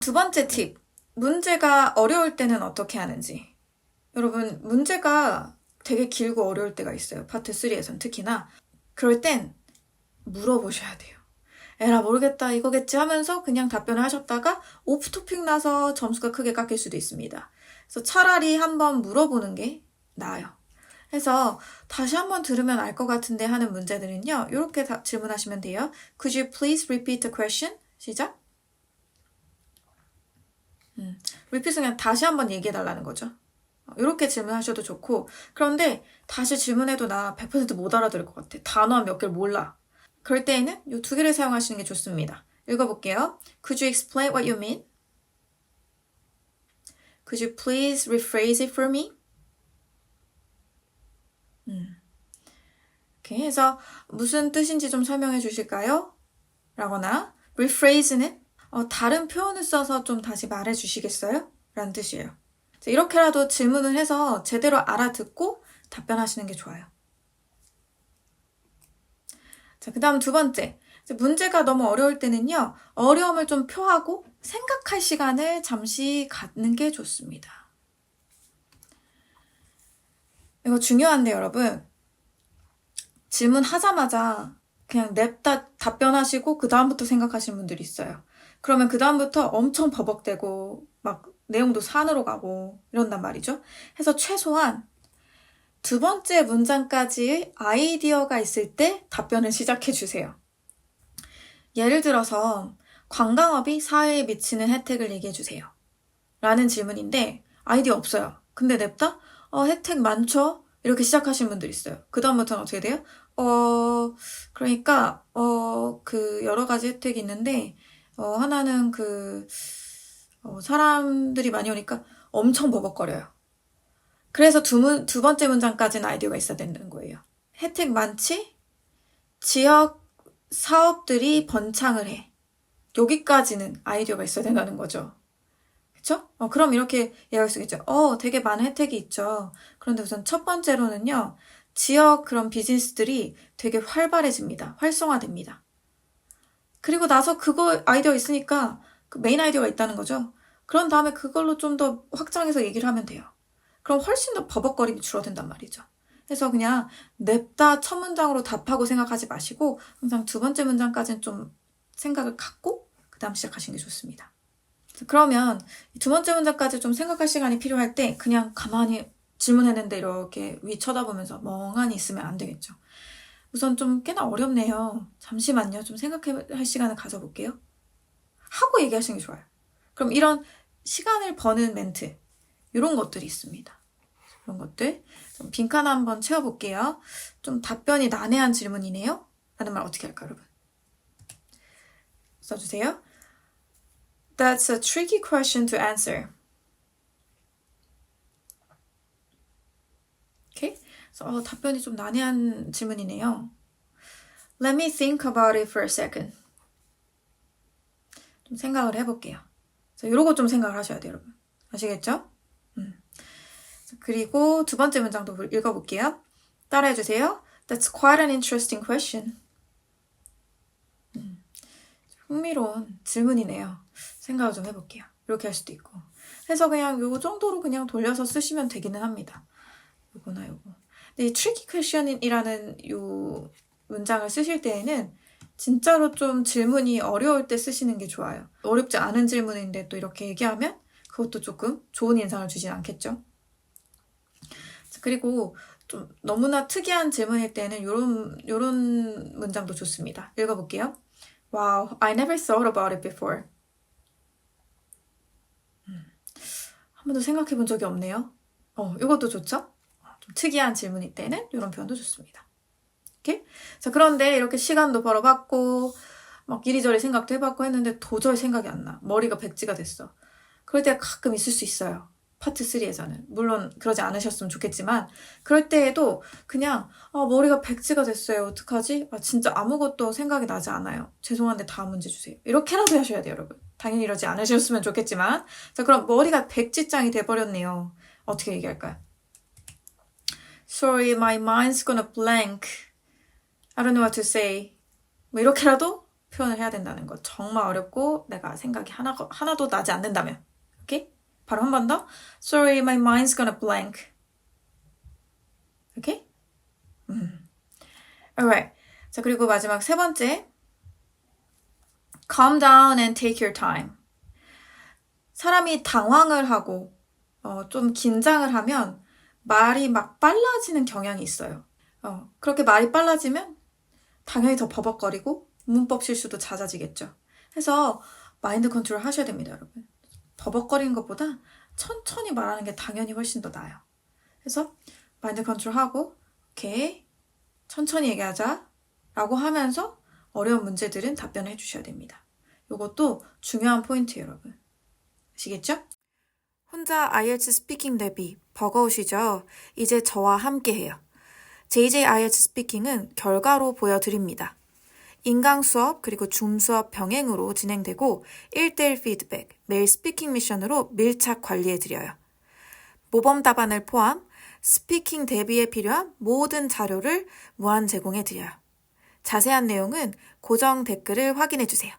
두 번째 팁. 문제가 어려울 때는 어떻게 하는지. 여러분, 문제가 되게 길고 어려울 때가 있어요. 파트 3에선 특히나. 그럴 땐 물어보셔야 돼요. 에라 모르겠다 이거겠지 하면서 그냥 답변을 하셨다가 오프토픽 나서 점수가 크게 깎일 수도 있습니다. 그래서 차라리 한번 물어보는 게 나아요. 해서 다시 한번 들으면 알 것 같은데 하는 문제들은요. 이렇게 다 질문하시면 돼요. Could you please repeat the question? 시작. 음, repeat은 그냥 다시 한번 얘기해 달라는 거죠. 이렇게 질문하셔도 좋고 그런데 다시 질문해도 나 100%못 알아들을 것 같아. 단어 몇 개를 몰라. 그럴 때에는 이 두 개를 사용하시는 게 좋습니다. 읽어볼게요. Could you explain what you mean? Could you please rephrase it for me? 음. 이렇게 해서 무슨 뜻인지 좀 설명해 주실까요? 라거나 rephrase는 어, 다른 표현을 써서 좀 다시 말해 주시겠어요? 라는 뜻이에요. 이렇게라도 질문을 해서 제대로 알아듣고 답변하시는 게 좋아요. 자, 그 다음 두 번째. 문제가 너무 어려울 때는요, 어려움을 좀 표하고 생각할 시간을 잠시 갖는 게 좋습니다. 이거 중요한데, 여러분. 질문하자마자 그냥 냅다 답변하시고, 그다음부터 생각하시는 분들이 있어요. 그러면 그다음부터 엄청 버벅대고, 막 내용도 산으로 가고, 이런단 말이죠. 해서 최소한 두 번째 문장까지의 아이디어가 있을 때 답변을 시작해 주세요. 예를 들어서 관광업이 사회에 미치는 혜택을 얘기해 주세요. 라는 질문인데 아이디어 없어요. 근데 냅다 어, 혜택 많죠? 이렇게 시작하신 분들 있어요. 그 다음부터는 어떻게 돼요? 어, 그러니까, 어, 그, 여러 가지 혜택이 있는데, 어, 하나는 그, 어, 사람들이 많이 오니까 엄청 버벅거려요. 그래서 두, 문, 두 번째 문장까지는 아이디어가 있어야 된다는 거예요. 혜택 많지? 지역 사업들이 번창을 해. 여기까지는 아이디어가 있어야 된다는 거죠. 그쵸? 어, 그럼 이렇게 이해할 수 있겠죠. 어, 되게 많은 혜택이 있죠. 그런데 우선 첫 번째로는요, 지역 그런 비즈니스들이 되게 활발해집니다. 활성화됩니다. 그리고 나서 그거 아이디어 있으니까 그 메인 아이디어가 있다는 거죠. 그런 다음에 그걸로 좀 더 확장해서 얘기를 하면 돼요. 그럼 훨씬 더 버벅거림이 줄어든단 말이죠. 그래서 그냥 냅다 첫 문장으로 답하고 생각하지 마시고 항상 두 번째 문장까지는 좀 생각을 갖고 그 다음 시작하시는 게 좋습니다. 그러면 두 번째 문장까지 좀 생각할 시간이 필요할 때 그냥 가만히 질문했는데 이렇게 위 쳐다보면서 멍하니 있으면 안 되겠죠. 우선 좀 꽤나 어렵네요. 잠시만요. 좀 생각할 시간을 가져볼게요. 하고 얘기하시는 게 좋아요. 그럼 이런 시간을 버는 멘트, 이런 것들이 있습니다. 이런 것들. 좀 빈칸 한번 채워볼게요. 좀 답변이 난해한 질문이네요. 라는 말 어떻게 할까요, 여러분? 써주세요. That's a tricky question to answer. 오케이? 그래서 어, 답변이 좀 난해한 질문이네요. Let me think about it for a second. 좀 생각을 해볼게요. 이런 거 좀 생각을 하셔야 돼요, 여러분. 아시겠죠? 음. 그리고 두 번째 문장도 읽어볼게요. 따라해 주세요. That's quite an interesting question. 음. 흥미로운 질문이네요. 생각을 좀 해볼게요. 이렇게 할 수도 있고. 해서 그냥 요 정도로 그냥 돌려서 쓰시면 되기는 합니다. 요거나 요거. 이 tricky question이라는 요 문장을 쓰실 때에는 진짜로 좀 질문이 어려울 때 쓰시는 게 좋아요. 어렵지 않은 질문인데 또 이렇게 얘기하면 그것도 조금 좋은 인상을 주진 않겠죠. 그리고 좀 너무나 특이한 질문일 때는 요런 요런 문장도 좋습니다. 읽어볼게요. Wow, I never thought about it before. 음, 한 번도 생각해 본 적이 없네요. 어, 이것도 좋죠? 좀 특이한 질문일 때는 이런 표현도 좋습니다. 이렇게? 자, 그런데 이렇게 시간도 벌어봤고, 막 이리저리 생각도 해봤고 했는데 도저히 생각이 안 나. 머리가 백지가 됐어. 그럴 때가 가끔 있을 수 있어요. 파트 3에서는. 물론 그러지 않으셨으면 좋겠지만, 그럴 때에도 그냥, 아, 머리가 백지가 됐어요. 어떡하지? 아, 진짜 아무것도 생각이 나지 않아요. 죄송한데 다음 문제 주세요. 이렇게라도 하셔야 돼요, 여러분. 당연히 이러지 않으셨으면 좋겠지만. 자, 그럼 머리가 백지장이 돼버렸네요. 어떻게 얘기할까요? Sorry, my mind's gonna blank. I don't know what to say. 뭐 이렇게라도 표현을 해야 된다는 거. 정말 어렵고 내가 생각이 하나, 하나도 나지 않는다면. 오케이? 바로 한 번 더. Sorry, my mind's gonna blank. 오케이? 음. Alright. 자, 그리고 마지막 세 번째. Calm down and take your time. 사람이 당황을 하고, 어, 좀 긴장을 하면 말이 막 빨라지는 경향이 있어요. 어, 그렇게 말이 빨라지면 당연히 더 버벅거리고 문법 실수도 잦아지겠죠. 그래서 마인드 컨트롤 하셔야 됩니다, 여러분. 버벅거리는 것보다 천천히 말하는 게 당연히 훨씬 더 나아요. 그래서 마인드 컨트롤 하고, 오케이, 천천히 얘기하자. 라고 하면서 어려운 문제들은 답변을 해주셔야 됩니다. 이것도 중요한 포인트예요, 여러분. 아시겠죠? 혼자 IELTS 스피킹 대비 버거우시죠? 이제 저와 함께 해요. JJ IELTS 스피킹은 결과로 보여드립니다. 인강 수업 그리고 줌 수업 병행으로 진행되고 1대1 피드백, 매일 스피킹 미션으로 밀착 관리해드려요. 모범 답안을 포함 스피킹 대비에 필요한 모든 자료를 무한 제공해드려요. 자세한 내용은 고정 댓글을 확인해주세요.